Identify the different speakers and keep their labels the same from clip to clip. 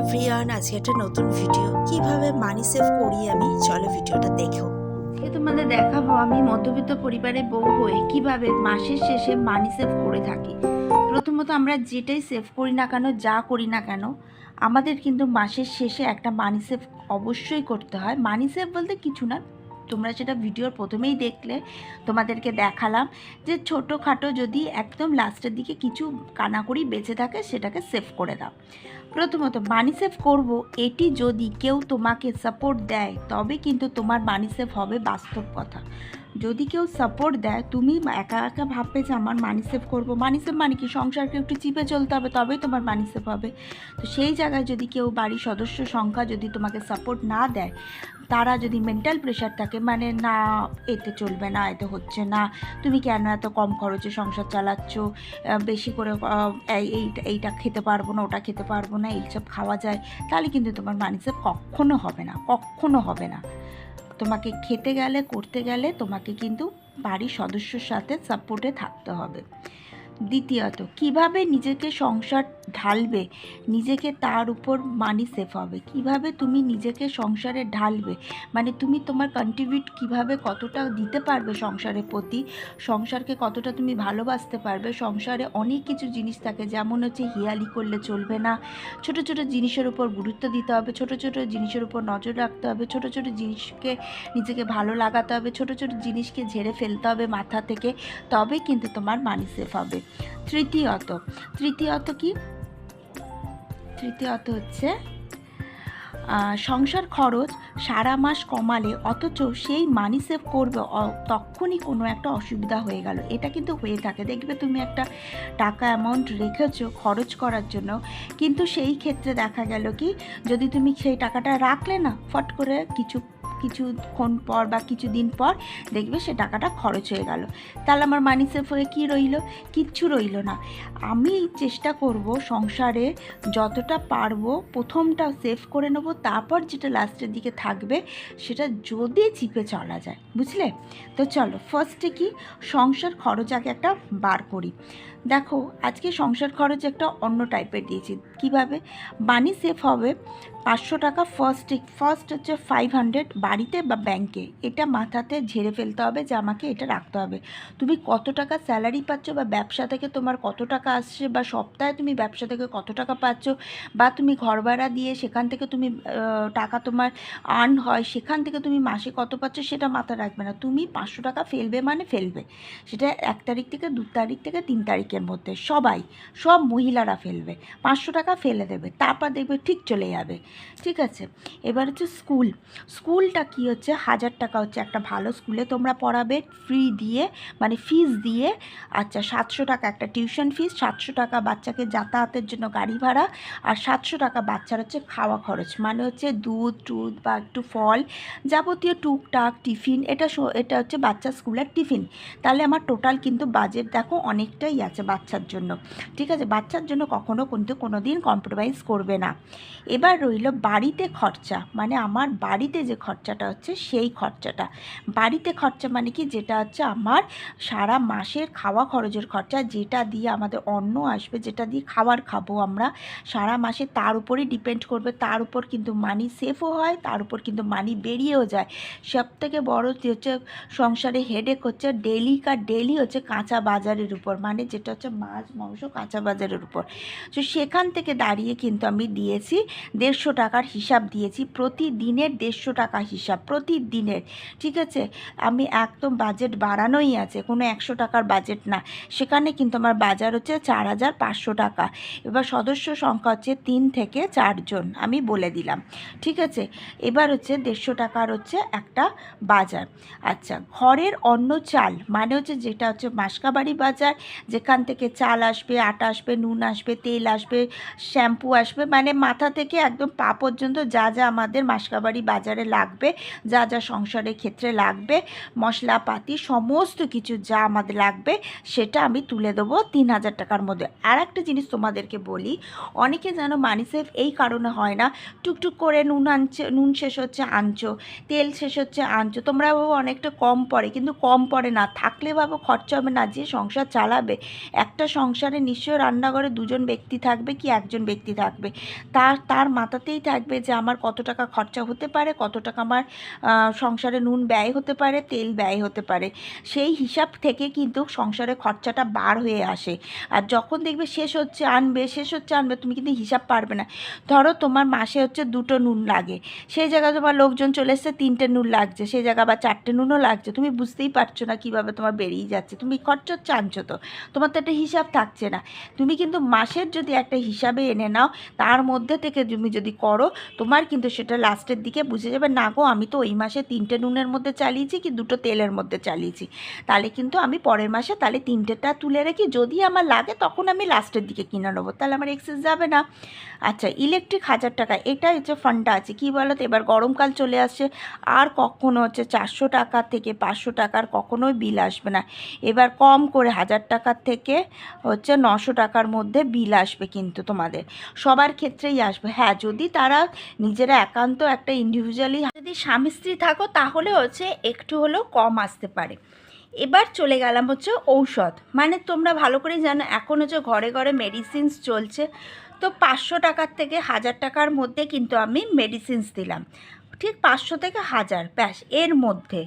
Speaker 1: Everyone আজকে একটা নতুন ভিডিও কীভাবে মানি সেভ করি আমি? চলো ভিডিওটা দেখো।
Speaker 2: তোমাদের দেখাবো আমি মধ্যবিত্ত পরিবারের বউ হয়ে কীভাবে মাসের শেষে মানি সেভ করে থাকি। প্রথমত আমরা যেটাই সেভ করি না কেন, যা করি না কেন, আমাদের কিন্তু মাসের শেষে একটা মানি সেভ অবশ্যই করতে হয়। মানি সেভ বলতে কিছু না। তোমরা সেটা ভিডিওর প্রথমেই দেখলে, তোমাদেরকে দেখালাম যে ছোটোখাটো যদি একদম লাস্টের দিকে কিছু কানাকড়ি বেঁচে থাকে, সেটাকে সেভ করে দাও। প্রথমত মানি সেভ করব, এটি যদি কেউ তোমাকে সাপোর্ট দেয়, তবে কিন্তু তোমার মানি সেভ হবে বাস্তব কথা। যদি কেউ সাপোর্ট দেয়, তুমি একা একা ভাববে যে আমার মানি সেভ করব। মানি সেভ মানে কি? সংসারকে একটু চিপে চলতে হবে, তবেই তোমার মানি সেভ হবে। তো সেই জায়গায় যদি কেউ বাড়ির সদস্য সংখ্যা যদি তোমাকে সাপোর্ট না দেয়, তারা যদি মেন্টাল প্রেশার থাকে মানে না, এতে চলবে না, এতে হচ্ছে না, তুমি কেন এত কম খরচে সংসার চালাচ্ছ? বেশি করে এইটা এইটা খেতে পারব না, ওটা খেতে পারব না এইসব খাওয়া যায়, তাহলে কিন্তু তোমার মানিসে কখনো হবে না, কখনো হবে না। তোমাকে খেতে গেলে, করতে গেলে তোমাকে কিন্তু বাড়ির সদস্যর সাথে সাপোর্টে থাকতে হবে। দ্বিতীয়ত, কীভাবে নিজেকে সংসার ঢালবে? নিজেকে তার উপর মানি সেফ হবে। কীভাবে তুমি নিজেকে সংসারে ঢালবে? মানে তুমি তোমার কন্ট্রিবিউট কীভাবে কতটা দিতে পারবে সংসারের প্রতি? সংসারকে কতটা তুমি ভালোবাসতে পারবে? সংসারে অনেক কিছু জিনিস থাকে, যেমন হচ্ছে হিয়ালি করলে চলবে না। ছোট ছোট জিনিসের উপর গুরুত্ব দিতে হবে। ছোট ছোট জিনিসের উপর নজর রাখতে হবে। ছোট ছোট জিনিসকে নিজেকে ভালো লাগাতে হবে। ছোট ছোট জিনিসকে ঝেড়ে ফেলতে হবে মাথা থেকে। তবে কিন্তু তোমার মানি সেফ হবে। তৃতীয়ত। তৃতীয়ত কি? তৃতীয়ত হচ্ছে সংসার খরচ সারা মাস কমালে অথচ সেই মানি সেভ করবে তখনই কোনো একটা অসুবিধা হয়ে গেল। এটা কিন্তু হয়ে থাকে। দেখবে তুমি একটা টাকা অ্যামাউন্ট রেখেছো খরচ করার জন্য, কিন্তু সেই ক্ষেত্রে দেখা গেল কি, যদি তুমি সেই টাকাটা রাখলে না, ফট করে কিছু কিছুক্ষণ পর বা কিছুদিন পর দেখবে সে টাকাটা খরচ হয়ে গেল। তাহলে আমার মানি সেভ হয়ে কী রইল? কিচ্ছু রইল না। আমি চেষ্টা করব সংসারে যতটা পারব প্রথমটা সেভ করে নেব, তারপর যেটা লাস্টের দিকে থাকবে সেটা যদি চিপে চলা যায়। বুঝলে? তো চলো ফার্স্টে কি? সংসার খরচ আগে একটা বার করি। দেখো, আজকে সংসার খরচ একটা অন্য টাইপের দিয়েছি। কীভাবে? মানি সেফ হবে পাঁচশো টাকা ফার্স্ট ফার্স্ট হচ্ছে ফাইভ হান্ড্রেড বাড়িতে বা ব্যাংকে এটা মাথাতে ঝেড়ে ফেলতে হবে যে আমাকে এটা রাখতে হবে। তুমি কত টাকা স্যালারি পাচ্ছ বা ব্যবসা থেকে তোমার কত টাকা আসছে বা সপ্তাহে তুমি ব্যবসা থেকে কত টাকা পাচ্ছ বা তুমি ঘর ভাড়া দিয়ে সেখান থেকে তুমি টাকা তোমার আর্ন হয়, সেখান থেকে তুমি মাসে কত পাচ্ছ সেটা মাথায় রাখবে না। তুমি পাঁচশো টাকা ফেলবে মানে ফেলবে। সেটা এক তারিখ থেকে দু তারিখ থেকে তিন তারিখের মধ্যে সবাই, সব মহিলারা ফেলবে। পাঁচশো টাকা ফেলে দেবে, তারপর দেখবে ঠিক চলে যাবে। ঠিক আছে? এবার হচ্ছে স্কুল। স্কুলটা কি হচ্ছে? হাজার টাকা হচ্ছে একটা ভালো স্কুলে তোমরা পড়াবে ফ্রি দিয়ে মানে ফিস দিয়ে। আচ্ছা সাতশো টাকা একটা টিউশন ফিস সাতশো টাকা বাচ্চাকে যাতায়াতের জন্য গাড়ি ভাড়া, আর সাতশো টাকা বাচ্চার হচ্ছে খাওয়া খরচ। মানে হচ্ছে দুধ, টুধ বা একটু ফল যাবতীয় টুকটাক, টিফিন, এটা এটা হচ্ছে বাচ্চা স্কুলের টিফিন। তাহলে আমার টোটাল কিন্তু বাজেট দেখো অনেকটাই আছে। বাচ্চার জন্য। ঠিক আছে? বাচ্চার জন্য কখনো কিন্তু কোনো দিন কম্প্রোমাইজ করবে না। এবার রইল বাড়িতে খরচা। মানে আমার বাড়িতে যে খরচাটা হচ্ছে সেই খরচাটা। বাড়িতে খরচা মানে কি? যেটা হচ্ছে আমার সারা মাসের খাওয়া খরচের খরচা, যেটা দিয়ে আমাদের অন্ন আসবে, যেটা দিয়ে খাবার খাব আমরা, সারা মাসে তার উপরেই ডিপেন্ড করবে। তার উপর কিন্তু মানি সেফও হয়, তার উপর কিন্তু মানি বেরিয়েও যায়। সব থেকে বড় হচ্ছে সংসারে হেডেক হচ্ছে ডেলি কার ডেলি হচ্ছে কাঁচা বাজারের উপর। মানে যেটা হচ্ছে মাছ, মাংস, কাঁচা বাজারের উপর। তো সেখান থেকে দাঁড়িয়ে কিন্তু আমি দিয়েছি দেড়শো টাকার হিসাব দিয়েছি। প্রতিদিনের দেড়শো টাকা হিসাব, প্রতিদিনের, ঠিক আছে? আমি একদম বাজেট বাড়ানোই আছে, কোনো একশো টাকার বাজেট না। সেখানে কিন্তু আমার বাজার হচ্ছে চার হাজার পাঁচশো টাকা। এবার সদস্য সংখ্যা হচ্ছে তিন থেকে চারজন আমি বলে দিলাম। ঠিক আছে? এবার হচ্ছে দেড়শো টাকার হচ্ছে একটা বাজার। আচ্ছা ঘরের অন্য চাল মানে হচ্ছে যেটা হচ্ছে মাসকাবাড়ি বাজার, যেখান থেকে চাল আসবে, আটা আসবে, নুন আসবে, তেল আসবে, শ্যাম্পু আসবে মানে মাথা থেকে একদম পা পর্যন্ত যা যা আমাদের মাসকাবাড়ি বাজারে লাগবে, যা যা সংসারের ক্ষেত্রে লাগবে, মশলাপাতি, সমস্ত কিছু যা আমাদের লাগবে, সেটা আমি তুলে দেবো তিন হাজার টাকার মধ্যে। আর একটা জিনিস তোমাদেরকে বলি, অনেকে যেন মানি এই কারণে হয় না, টুকটুক করে নুন আনছে, নুন শেষ হচ্ছে, আনছো, তেল শেষ হচ্ছে, আনছো, তোমরা ভাবো অনেকটা কম পড়ে, কিন্তু কম পড়ে না, থাকলে ভাবো খরচা হবে না, যে সংসার চালাবে একটা সংসারে নিশ্চয় রান্নাঘরে দুজন ব্যক্তি থাকবে কি একজন ব্যক্তি থাকবে? তার তার মাথাতেই থাকবে যে আমার কত টাকা খরচা হতে পারে, কত টাকা আমার সংসারে নুন ব্যয় হতে পারে, তেল ব্যয় হতে পারে। সেই হিসাব থেকে কিন্তু সংসারে খরচাটা বার হয়ে আসে। আর যখন দেখবে শেষ হচ্ছে, আনবে, শেষ হচ্ছে, আনবে, তুমি কিন্তু হিসাব পারবে না। ধরো তোমার মাসে হচ্ছে দুটো নুন লাগে। সেই জায়গায় তোমার লোকজন চলে এসছে, তিনটে নুন লাগছে। সেই জায়গা বা চারটে নুনও লাগছে। তুমি বুঝতেই পারছ না কীভাবে তোমার বেরিয়ে যাচ্ছে। তুমি খরচা চানছো তো। তোমার তো একটা হিসাব থাকছে না। তুমি কিন্তু মাসের যদি একটা হিসাবে এনে নাও, তার মধ্যে থেকে তুমি যদি করো, তোমার কিন্তু সেটা লাস্টের দিকে বুঝে যাবে, না গো, আমি তো ওই মাসে তিনটে নুনের মধ্যে চালিয়েছি কি দুটো তেলের মধ্যে চালিয়েছি। তাহলে কিন্তু আমি পরের মাসে তাহলে তিনটেটা তুলে রেখি যদি আমার লাগে, তখন আমি লাস্টের দিকে কিনে নেব। তাহলে আমার এক্সেস যাবে না। আচ্ছা ইলেকট্রিক হাজার টাকা এটাই হচ্ছে ফান্ডটা আছে, কী বলো তো এবার গরমকাল চলে আসছে, আর কখনো হচ্ছে চারশো টাকা থেকে পাঁচশো টাকার কখনোই বিল আসবে না। এবার কম করে হাজার টাকার থেকে হচ্ছে নশো টাকার মধ্যে বিল আসবে কিন্তু তোমাদের। সবার ক্ষেত্রেই আসবে। হ্যাঁ যদি তারা নিজেরা একান্ত একটা ইন্ডিভিজুয়ালি যদি স্বামী স্ত্রী থাকো, তাহলে হচ্ছে একটু হলেও কম আসতে পারে। এবার চলে গেলাম হচ্ছে ঔষধ। মানে তোমরা ভালো করে জানো, এখন হচ্ছে ঘরে ঘরে মেডিসিনস চলছে। তো পাঁচশো টাকার থেকে হাজার টাকার মধ্যে কিন্তু আমি মেডিসিনস দিলাম। ঠিক পাঁচশো থেকে হাজার, ব্যাস, এর মধ্যে।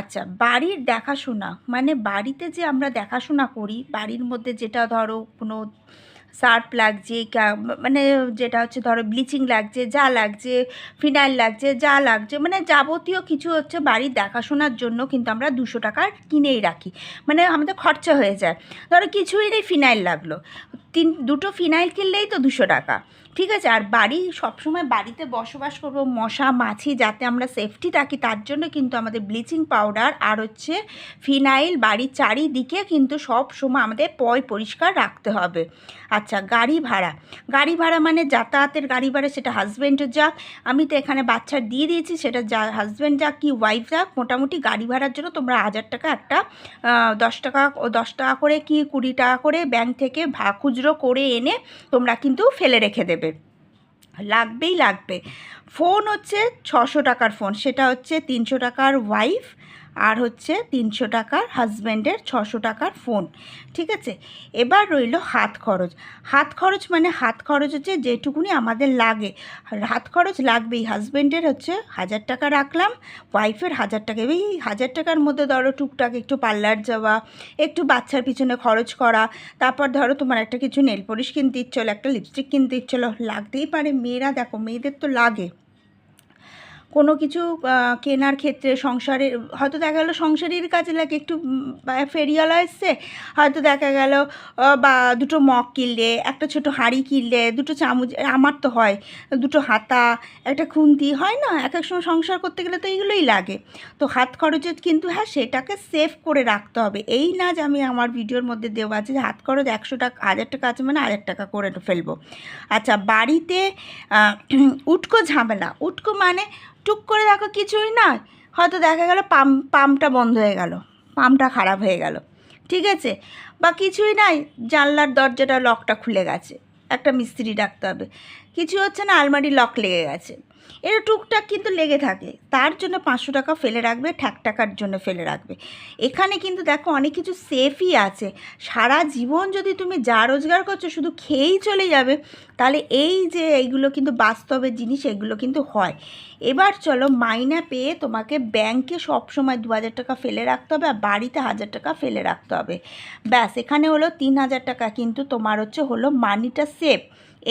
Speaker 2: আচ্ছা বাড়ির দেখাশোনা মানে বাড়িতে যে আমরা দেখাশোনা করি, বাড়ির মধ্যে যেটা ধরো কোনো সার্ফ লাগছে মানে যেটা হচ্ছে ধরো ব্লিচিং লাগছে, যা লাগছে, ফিনাইল লাগছে, যা লাগছে মানে যাবতীয় কিছু হচ্ছে বাড়ির দেখাশোনার জন্য কিন্তু আমরা দুশো টাকার কিনেই রাখি। মানে আমাদের খরচা হয়ে যায়। ধরো কিছুই নেই, ফিনাইল লাগল। তিন, দুটো ফিনাইল কিনলেই তো দুশো টাকা। ঠিক আছে, আর বাড়ি, সবসময় বাড়িতে বসবাস করব মশা, মাছি যাতে আমরা সেফটি থাকি, তার জন্য কিন্তু আমাদের ব্লিচিং পাউডার আর হচ্ছে ফিনাইল বাড়ির চারিদিকে কিন্তু সব সময় আমাদের পয় পরিষ্কার রাখতে হবে। আচ্ছা গাড়ি ভাড়া। গাড়ি ভাড়া মানে যাতায়াতের গাড়ি ভাড়া সেটা হাজব্যান্ডের যাক। আমি তো এখানে বাচ্চার দিয়ে দিয়েছি, সেটা যা হাজব্যান্ড যাক কি ওয়াইফ যাক, মোটামুটি গাড়ি ভাড়ার জন্য তোমরা হাজার টাকা একটা দশ টাকা দশ টাকা করে কি কুড়ি টাকা করে ব্যাংক থেকে ভা খুচরো করে এনে তোমরা কিন্তু ফেলে রেখে দেবে। লাগবেই লাগবে। ফোন হচ্ছে ছশো টাকার ফোন সেটা হচ্ছে তিনশো টাকার ওয়াইফ আর হচ্ছে তিনশো টাকার হাজব্যান্ডের ছশো টাকার ফোন, ঠিক আছে? এবার রইল হাত খরচ। হাত খরচ মানে হাত খরচ হচ্ছে যেটুকুনি আমাদের লাগে। হাত খরচ লাগবেই। হাজব্যান্ডের হচ্ছে হাজার টাকা রাখলাম, ওয়াইফের হাজার টাকা। এই হাজার টাকার মধ্যে ধরো টুকটাক একটু পার্লার যাওয়া, একটু বাচ্চার পিছনে খরচ করা, তারপর ধরো তোমার একটা কিছু নেল পলিশ কিনতে ইচ্ছলো, একটা লিপস্টিক কিনতে ইচ্ছলো, লাগতেই পারে। মেয়েরা দেখো, মেয়েদের তো লাগে। কিছু কেনার ক্ষেত্রে সংসারের, হয়তো দেখা গেলো সংসারের কাজে লাগে একটু ফেরিওয়ালা এসছে, হয়তো দেখা গেল বা দুটো মগ কিনলে, একটা ছোট হাঁড়ি কিনলে, দুটো চামচ আমার তো হয়, দুটো হাতা, একটা খুন্তি, হয় না? এক এক সময় সংসার করতে গেলে তো এইগুলোই লাগে। তো হাত খরচের কিন্তু হ্যাঁ সেটাকে সেভ করে রাখতে হবে। এই না যে আমি আমার ভিডিওর মধ্যে দেওয়া আছে যে হাত খরচ একশো টাকা, হাজার টাকা আছে মানে হাজার টাকা করে ফেলব। আচ্ছা বাড়িতে উটকো ঝামেলা, উটকো মানে টুক করে দেখো কিছুই না হয়তো দেখা গেল পাম্প পাম্পটা বন্ধ হয়ে গেল পাম্পটা খারাপ হয়ে গেল। ঠিক আছে? বা কিছুই নাই, জানলার দরজাটা লকটা খুলে গেছে। একটা মিস্ত্রি ডাকতে হবে। কিছু হচ্ছে না আলমারি লক লেগে গেছে। এটা টুকটাক কিন্তু লেগে থাকে। তার জন্য পাঁচশো টাকা ফেলে রাখবে ঠ্যাক টাকার জন্য ফেলে রাখবে। এখানে কিন্তু দেখো অনেক কিছু সেফই আছে। সারা জীবন যদি তুমি যা রোজগার করছ, শুধু খেয়েই চলে যাবে, তাহলে এই যে এইগুলো কিন্তু বাস্তবের জিনিস, এগুলো কিন্তু হয়। এবার চলো মাইনা পেয়ে তোমাকে ব্যাংকে সব সময় দু হাজার টাকা ফেলে রাখতে হবে আর বাড়িতে হাজার টাকা ফেলে রাখতে হবে। ব্যাস, এখানে হলো তিন হাজার টাকা কিন্তু তোমার হচ্ছে হলো মানিটা সেভ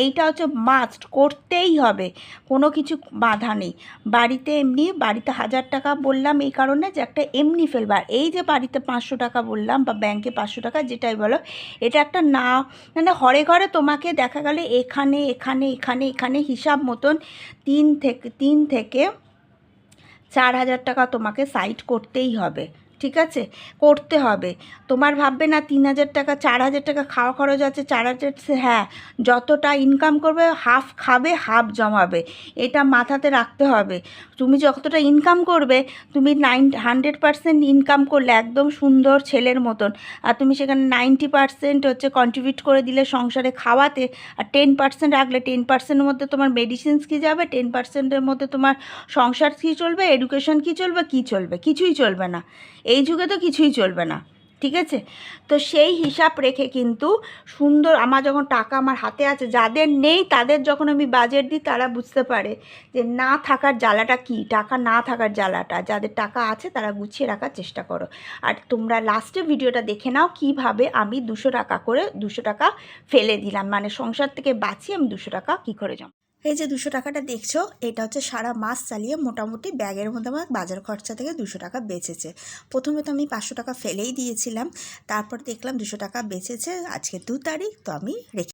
Speaker 2: এইটা হচ্ছে মাস্ট করতেই হবে। কোনো কিছু বাধা নেই। বাড়িতে এমনি, বাড়িতে হাজার টাকা বললাম এই কারণে যে একটা এমনি ফেলবা এই যে বাড়িতে পাঁচশো টাকা বললাম বা ব্যাংকে পাঁচশো টাকা যেটাই বলো, এটা একটা না মানে হরে ঘরে তোমাকে দেখা গেলে এখানে এখানে এখানে এখানে হিসাব মতন তিন থেকে তিন থেকে চার হাজার টাকা তোমাকে সাইড করতেই হবে। ঠিক আছে? করতে হবে। তোমার ভাববে, না, তিন হাজার টাকা, চার হাজার টাকা খাওয়া খরচ আছে, চার হাজার হ্যাঁ যতটা ইনকাম করবে হাফ খাবে হাফ জমাবে। এটা মাথাতে রাখতে হবে। তুমি যতটা ইনকাম করবে, তুমি নাইন হান্ড্রেড পার্সেন্ট ইনকাম করলে একদম সুন্দর ছেলের মতন। আর তুমি সেখানে নাইনটি পার্সেন্ট হচ্ছে কন্ট্রিবিউট করে দিলে সংসারে খাওয়াতে, আর টেন পার্সেন্ট রাখলে টেন পার্সেন্টের মধ্যে তোমার মেডিসিনস কী যাবে টেন পার্সেন্টের মধ্যে তোমার সংসার কী চলবে এডুকেশন কী চলবে কী চলবে? কিছুই চলবে না। এই যুগে তো কিছুই চলবে না, ঠিক আছে? তো সেই হিসাব রেখে কিন্তু সুন্দর আমার যখন টাকা আমার হাতে আছে, যাদের নেই তাদের যখন আমি বাজেট দিই তারা বুঝতে পারে যে না থাকার জ্বালাটা কি? টাকা না থাকার জ্বালাটা, যাদের টাকা আছে তারা গুছিয়ে রাখার চেষ্টা করো। আর তোমরা লাস্টে ভিডিওটা দেখে নাও কীভাবে আমি দুশো টাকা করে দুশো টাকা ফেলে দিলাম মানে সংসার থেকে বাঁচিয়ে আমি দুশো টাকা কী করে জমা
Speaker 1: এই যে দুশো টাকাটা দেখছ, এটা হচ্ছে সারা মাস চালিয়ে মোটামুটি ব্যাগের মধ্যে আমার বাজার খরচা থেকে দুশো টাকা বেঁচেছে। প্রথমে তো আমি পাঁচশো টাকা ফেলেই দিয়েছিলাম, তারপর দেখলাম দুশো টাকা বেঁচেছে, আজকে দু তারিখ, তো আমি রেখে